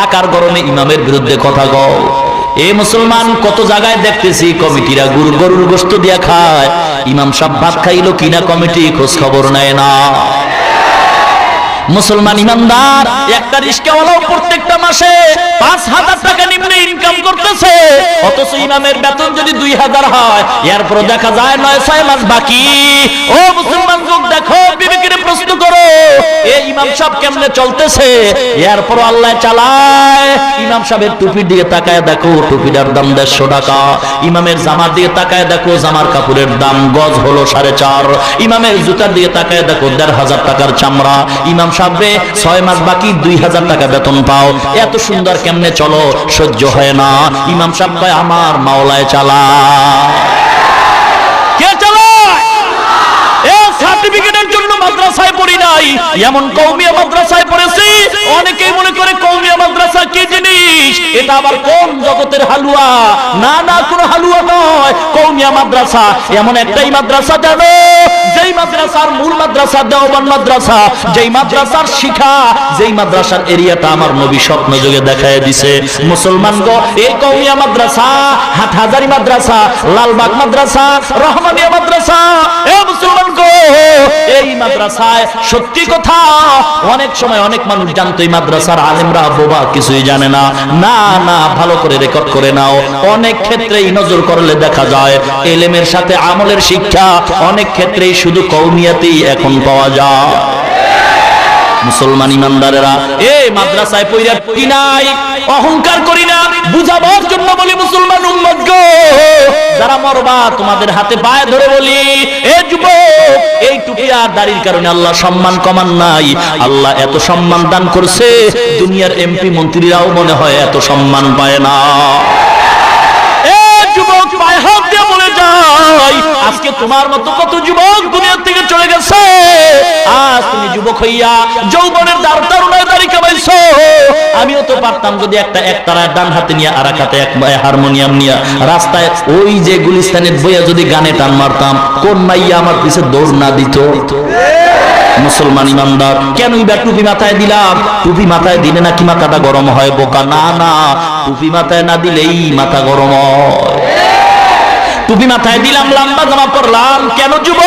টাকার গরমে ইমামের বিরুদ্ধে কথা কও। এ মুসলমান, কত জায়গায় দেখতেছি কমিটিরা গরুর গরুর গোস্ত দিয়া খায়। ইমাম সাহেব ভাত খাইলো কিনা কমিটি খোঁজ খবর নেয় না। মুসলমান ইমানদার একটা রিস্কাওয়ালাও প্রত্যেকটা মাসে পাঁচ হাজার টাকা নিম্নে ইনকাম করতেছে। অথচ ইমামের বেতন যদি দুই হাজার হয় এরপর দেখা যায় নয়, ছয় মাস বাকি। ও মুসলমান লোক দেখো বিবেকের প্রশ্ন করো এই ইমাম সাহেব কেমনে চলতেছে? এরপর আল্লাহ চালায়, ইমাম সাহেবের টুপির দিকে তাকায় দেখো টুপিটার দাম দেড়শো টাকা। ইমামের জামার দিকে তাকায় দেখো, জামার কাপড়ের দাম গজ হলো সাড়ে চার। ইমামের জুতার দিকে তাকায় দেখো, দেড় হাজার টাকার চামড়া। ইমাম সাহেবে ছয় মাস বাকি, দুই হাজার টাকা বেতন পাও। এত সুন্দর কেমনে চলো, সহ্য হয় না। ইমাম সাহেব আমার মাওলায় চালা কে চালায় এ সার্টিফিকেটের জন্য মাদ্রাসায় পড়ি নাই। এমন কৌমিয়া মাদ্রাসায় পড়েছি, অনেকেই মনে করে কৌমিয়া মাদ্রাসা কি জিনিস? এটা আবার কোন জগতের হালুয়া? না না, কোনো হালুয়া নয়। কৌমিয়া মাদ্রাসা, এমন একটাই মাদ্রাসা জানো যেই মাদ্রাসার মূল মাদ্রাসা দেওবান মাদ্রাসা, যেই মাদ্রাসার শিখা, যেই মাদ্রাসার এরিয়াটা আমার নবী স্বপ্ন যোগে দেখায় দিছে। মুসলমান গো, এই কৌমিয়া মাদ্রাসা, হাটহাজারি মাদ্রাসা, লালবাগ মাদ্রাসা, রহমানিয়া মাদ্রাসা, এ মুসলমান গো, এই মাদ্রাসায় সত্যি কথা, অনেক সময় অনেক মানুষ জানতো এই মাদ্রাসার আলেমরা, বোবা কিছুই জানে না। না না, ভালো করে রেকর্ড করে নাও। অনেক ক্ষেত্রেই নজর করলে দেখা যায়, এলেমের সাথে আমলের শিক্ষা, অনেক ক্ষেত্রেই শুধু কৌমিয়াতেই এখন পাওয়া যায়। মুসলমান ইমানদারেরা এ মাদ্রাসায় পইরা কি নাই? অহংকার করি না, বুঝাবার জন্য বলি মুসলমান উম্মত গো। যারা মরবা, তোমাদের হাতে পায়ে ধরে বলি, এ যুবক, এই টুপি আর দাড়ির কারণে আল্লাহ সম্মান কমান নাই। আল্লাহ এত সম্মান দান করছে, দুনিয়ার এমপি মন্ত্রীরাও মনে হয় এত সম্মান পায় না এ যুবক পায়ে হাত দিয়ে বলে যাই আজকে তোমার মতো কত যুবক দুনিয়ার থেকে চলে গেছে। আজ তুমি যুবক হইয়া যৌবনের দ্বার তারুণের দাড়ি কামাইছো। আমিও তো পারতাম যদি একটা একতারায় ডান হাতে নিয়ে আর এক হাতে এক হারমোনিয়াম নিয়ে রাস্তায় ওই যে গুলিস্তানের বইয়া যদি গানে টান মারতাম, কোন মাইয়া আমার পিছে দৌড় না দিত? মুসলমান ইমানদার, কেন এবার টুপি মাথায় দিলাম? টুপি মাথায় দিলে নাকি মাথাটা গরম হয় বোকা? না না, টুপি মাথায় না দিলেই মাথা গরম হয়। টুপি মাথায় দিলাম লম্বা জামা পরলাম। কেন যুব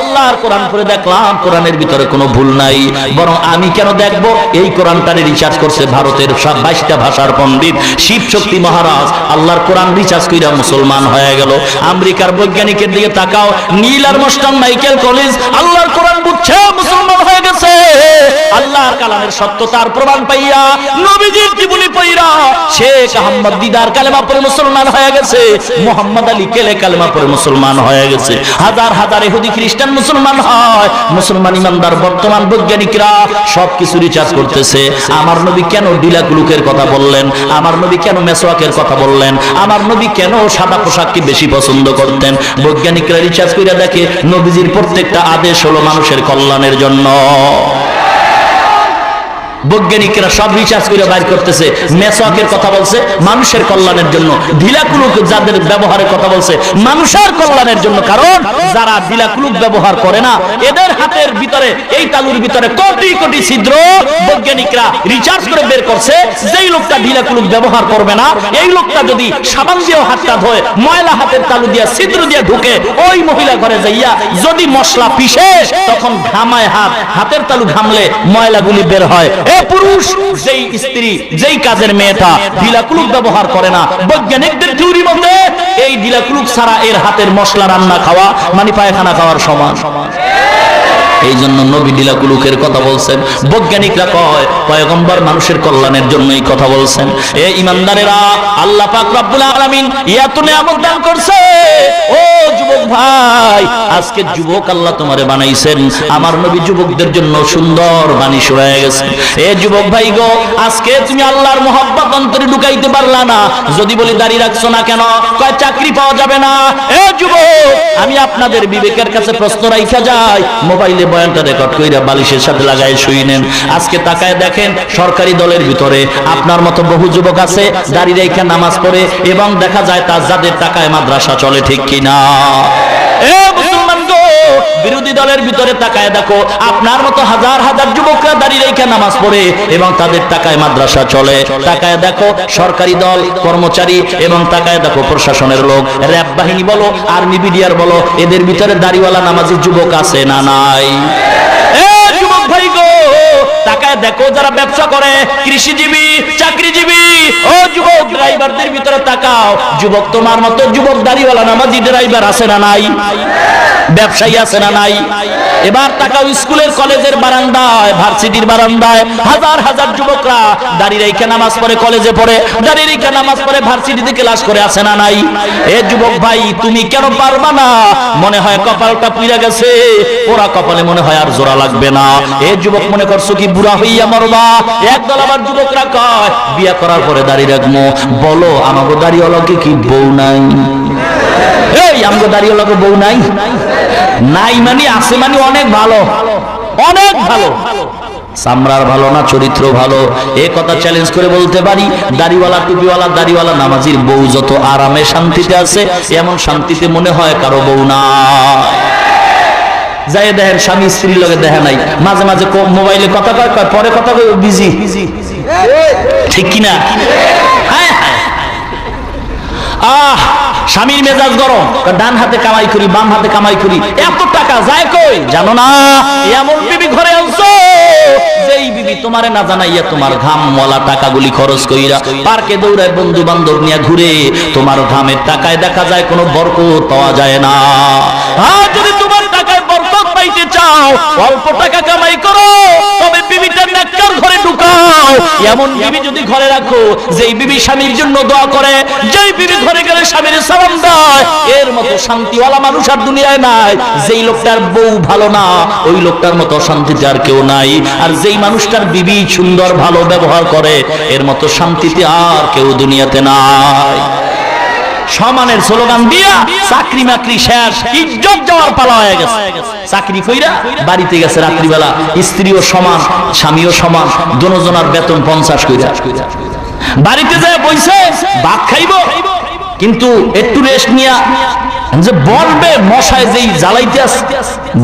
আল্লাহর কোরআন করে দেখলাম, কোরআনের ভিতরে কোনো ভুল নাই। বরং আমি কেন দেখব? এই কোরআনটারে রিসার্চ করছে ভারতের বাইশটা ভাষার পণ্ডিত শিব শক্তি মহারাজ। আল্লাহর কোরআন রিসার্চ কইরা মুসলমান হয়ে গেল। আমেরিকার বৈজ্ঞানিকের দিকে তাকাও, নীল আর মোস্টান মাইকেল কলেজ আল্লাহর কোরআন বুঝছে, মুসলমান হয়ে গেছে। আল্লাহর কালামের সত্যতার প্রমাণ পাইয়া নবীজির জীবনী পাইরা শেখ আহমদ দিদার কালেমা পরে মুসলমান হয়ে গেছে, মোহাম্মদ আলী কেলে কালেমা পরে মুসলমান হয়ে গেছে। হাজার হাজার ইহুদি খ্রিস্টান মুসলমান হয়, মুসলমান ইমানদার, বর্তমান বৈজ্ঞানিকরা সবকিছু রিচার্জ করতেছে। আমার নবী কেন ডিলা গুলুকের কথা বললেন? আমার নবী কেন মেসোয়াকের কথা বললেন? আমার নবী কেন সাদা পোশাককে বেশি পছন্দ করতেন? বৈজ্ঞানিকরা রিচার্জ করে দেখে, নবীজির প্রত্যেকটা আদেশ হলো মানুষের কল্যাণের জন্য। বৈজ্ঞানিকরা সব রিসার্চ করে বাইর করতেছে মেসওয়াকের কথা বলছে, মানুষের কল্যাণের জন্য। ঢিলাকুলুক যাদের ব্যবহারের কথা বলছে, মানুষের কল্যাণের জন্য, কারণ যারা ঢিলাকুলুক ব্যবহার করে না, এদের হাতের ভিতরে, এই তালুর ভিতরে কোটি কোটি ছিদ্র বৈজ্ঞানিকরা রিসার্চ করে বের করছে, যেই লোকটা ঢিলাকুলুক ব্যবহার করবে না, এই লোকটা যদি সাবান দিয়েও হাতটা ধোয়, ময়লা হাতের তালু দিয়ে ছিদ্র দিয়ে ঢুকে, ওই মহিলা ঘরে যাইয়া যদি মশলা পিষে, তখন ঘামায় হাত, হাতের তালু ঘামলে ময়লাগুলি বের হয়। এ পুরুষ, যেই স্ত্রী, যেই কাজের মেয়েটা ডিলাকুলুক ব্যবহার করে না। বৈজ্ঞানিকদের থিওরি মতে এই ডিলাকুলুক ছাড়া এর হাতের মশলা রান্না খাওয়া মানে পায়খানা খাওয়ার সমান। এই জন্য নবী ডিলাকুলুকের কথা বলছেন। বৈজ্ঞানিকরা কয়, পয়গম্বর মানুষের কল্যাণের জন্য এই কথা বলছেন। এ ইমানদারেরা, আল্লাহ পাক রব্বুল আলামিন এত নিয়ামত দান করছে। ও যুবক ভাই, আজকে যুবক আল্লাহ তোমারে বানাইছেন। আমার নবী যুবকদের জন্য সুন্দর বাণী শোনায় গেছে। এ যুবক ভাই গো, আজকে তুমি আল্লাহর মোহাব্বত অন্তরে ঢুকাইতে পারলা না। যদি বলি দাঁড়িয়ে রাখছো না কেন, কয় চাকরি পাওয়া যাবে না। এ যুবক, আমি আপনাদের বিবেকের কাছে প্রশ্ন রাইখা যাই, মোবাইলে বয়ানটা রেকর্ড কইরা বালিশের সাথে লাগাই শুই নেন। আজকে তাকায় দেখেন সরকারি দলের ভিতরে আপনার মতো বহু যুবক আছে দাঁড়িয়ে রেখে নামাজ পড়ে, এবং দেখা যায় তার যাদের টাকায় মাদ্রাসা চলে ঠিক কিনা। বিরোধী দলের ভিতরে তাকায় দেখো, আপনার মতো হাজার হাজার যুবকরা দাঁড়িয়ে রেখে নামাজ পড়ে এবং তাদের টাকায় মাদ্রাসা চলে। তাকায় দেখো, সরকারি দল, কর্মচারী এবং তাকায় দেখো, প্রশাসনের লোক। র্যাব বাহিনী বলো, আর্মি বিডিআর বলো, এদের ভিতরে দাড়িওয়ালা নামাজি যুবক আছে না নাই? যুবক ভাই গো, তাকায় দেখো, যারা ব্যবসা করে, কৃষিজীবী, চাকরিজীবী, ও যুবক ড্রাইভারদের ভিতরে তাকাও। যুবক তোমার মতো যুবক দাড়িওয়ালা নামাজি ড্রাইভার আছে না নাই? ব্যবসায়ী আছে না নাই? এবার তাকাও স্কুলের কলেজের বারান্দায়, ভার্সিটির বারান্দায়, হাজার হাজার যুবকরা দাঁড়িয়ে রেখে নামাজ পড়ে কলেজে পড়ে দাঁড়িয়ে রেখে নামাজ পড়ে ভার্সিটিতে ক্লাস করে আছে না নাই? এ যুবক ভাই, তুমি কেন পারবা না? মনে হয় কপালটা পুইরা গেছে। ওরা কপালে মনে হয় আর জোড়া লাগবে না। এ যুবক মনে করছ কি বুড়া হইয়া মরবা? একদল আবার যুবকরা কয়, বিয়া করার পরে দাঁড়িয়ে রাখব বলো আমাকে দাঁড়িয়ে অলকে কি বউ নাই? এই, আমগো দাঁড়িয়ে লোকে বউ নাই? নাই মানে আছে মানে অনেক ভালো। অনেক ভালো। সামরার ভালো না, চরিত্র ভালো। এ কথা চ্যালেঞ্জ করে বলতে পারি, দাড়িওয়ালা, টুপিওয়ালা, দাড়িওয়ালা, নামাজির বউ যত আরামে শান্তিতে আছে, এমন শান্তিতে মনে হয় কারও বউ না। যাই দেখেন, স্বামী স্ত্রীর লগে দেখে নাই। মাঝে মাঝে মোবাইলে কথা কয় পরে কথা কয় বিজি ঠিক কিনা? হ্যাঁ। আহ! স্বামীর মেজাজ গরম ডান হাতে কামাই করি, বাম হাতে কামাই করি, এত টাকা যায় কই? জানো না? এমন বিবি ঘরে আনছো, যেই বিবি তোমারে না জানাইয়া তোমার ঘাম মলা টাকাগুলি খরচ কইরা পার্কে দৌড়ায় বন্ধু বান্ধব নিয়ে ঘুরে, তোমার ঘামের টাকায় দেখা যায় কোনো বরকত পাওয়া যায় না। আর যদি বরকত পাইতে চাও, অল্প টাকা কামাই করো, তবে বিবিটা নেককার ঘরে ঢুকাও। এমন বিবি যদি ঘরে রাখো, যেই বিবি স্বামীর জন্য দোয়া করে, যেই বিবি ঘরে গেলে স্বামীর সালাম দেয়, এর মতো শান্তিওয়ালা মানুষ আর দুনিয়ায় নাই। যেই লোকটার বউ ভালো না, ওই লোকটার মতো শান্তিতে আর কেউ নাই। আর যেই মানুষটার বিবি সুন্দর, ভালো ব্যবহার করে, এর মতো শান্তিতে আর কেউ দুনিয়াতে নাই। সমানের স্লোগান দিয়া চাকরি মাকরি শেষ, ইজ্জত যাওয়ার পালা হয়ে গেছে। চাকরি কইরা বাড়িতে গেছে রাত্রিবেলা, স্ত্রীও সমান, স্বামীও সমান দোনোজনার বেতন পঞ্চাশ কইরা। বাড়িতে যায় বইছে, ভাত খাইব, কিন্তু একটু রেস্ট নিয়া যে বলবে মশায় যেই জ্বালাইতে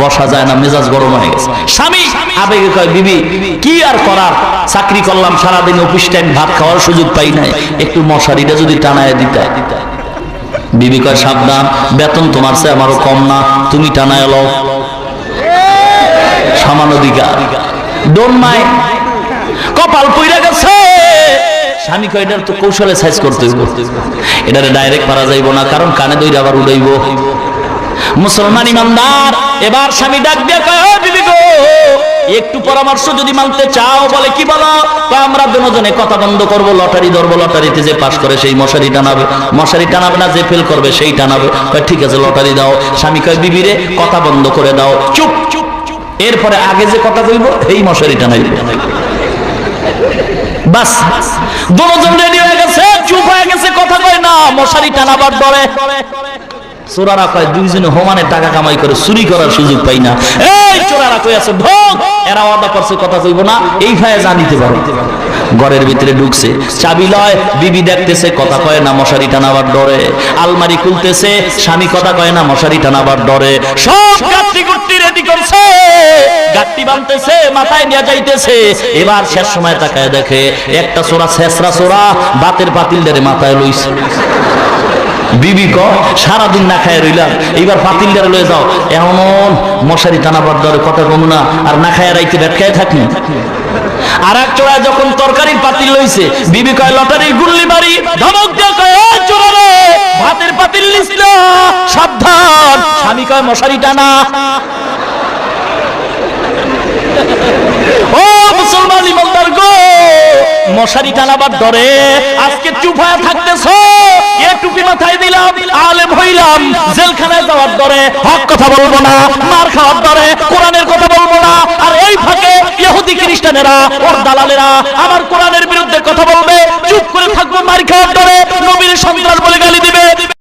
বসা যায় না, মেজাজ গরম হয়ে গেছে। স্বামী আবেগে কয়, বিবি, কি আর করার? চাকরি করলাম, সারাদিন অফিস টাইম ভাত খাওয়ার সুযোগ পাই নাই। একটু মশারিটা যদি টানায় দিতে বিবি কয়, সাবধান, বেতন তোমার চেয়ে আমারও কম না, তুমি টানা এলো সমান অধিকার ডোন কপাল পইরা গেছে। স্বামী কয়, এটার তো কৌশলে সাইজ করতে এটারে ডাইরেক্ট পারা যাইব না, কারণ কানে দইরা আবার উড়াইব। মুসলমান ইমানদার এবার স্বামী ডাক দিয়ে কয় বিবি গো, একটু পরামর্শ যদি মানতে চাও, বলে কি বলো? তো আমরা দুজনে কথা বন্ধ করব, লটারি ধরবো, লটারিতে যে পাস করে সেই মশারি টানাবে মশারি টানাবে না, যে ফেল করবে সেই টানাবে। ঠিক আছে, লটারি দাও। স্বামী কয় বিবিরে কথা বন্ধ করে দাও। চুপ চুপ। এরপরে আগে যে কথা কইব এই মশারি টানাই বাস দুজন রেডি হয়ে গেছে, চুপ হয়ে গেছে, কথা কয় না, মশারি টানাবার ডরে চোরারা কয় দুইজনে হোমানে টাকা কামাই করে চুরি করার সুযোগ পাই না। এই চোরারা কই আছে ভোগ এরা ওয়াদা করছে, কথা কইব না। এই ভাইয়ে জানিতে পারে। ঘরের ভিতরে ঢুকছে, চাবি লয়, বিবি দেখতেছে, কথা কয় না, মশারি টানাবার ডরে। আলমারি খুলতেছে, স্বামী কথা কয় না, মশারি টানাবার ডরে। সব গাত্তি গুত্তি রেডি করছে। গাত্তি বানতেছে, মাথায় নিয়ে যাইতেছে। এবার শেষ সময় তাকায় দেখে, একটা চোরা শেষরা চোরা, বাতের পাতিল ধরে মাথায় লইছে। বিবি ক সারাদিন না খায় রইলাম। এইবার পাতিল ডারে লয়ে যাও। এমন মশারি টানাবার দরে কথা কম না আর না খায় রাইতে ভেট খায় থাকি। আর এক চোরায় যখন তরকারির পাতিল লইছে বিবি কয় লটারির গুল্লি মারি। ধমক দিয়ে কয় "এই চোরা রে, ভাতের পাতিল লিস সাবধান। স্বামী কয় মশারি টানা। ও মুসলমান ইমানদার গো! মশারি টানাবার ডরে আজকে চুপ হয়ে থাকতেছ। এ টুপি মাথায় দিলাম, আলেম হইলাম। জেলখানায় যাওয়ার ডরে হক কথা বলব না, মার খাওয়ার ডরে কোরআনের কথা বলব না। আর এই ফাঁকে ইহুদি খ্রিস্টানেরা, ওর দালালেরা আমার কোরআনের বিরুদ্ধে কথা বলবে, চুপ করে থাকব মার খাওয়ার ডরে নবীর সন্ত্রাস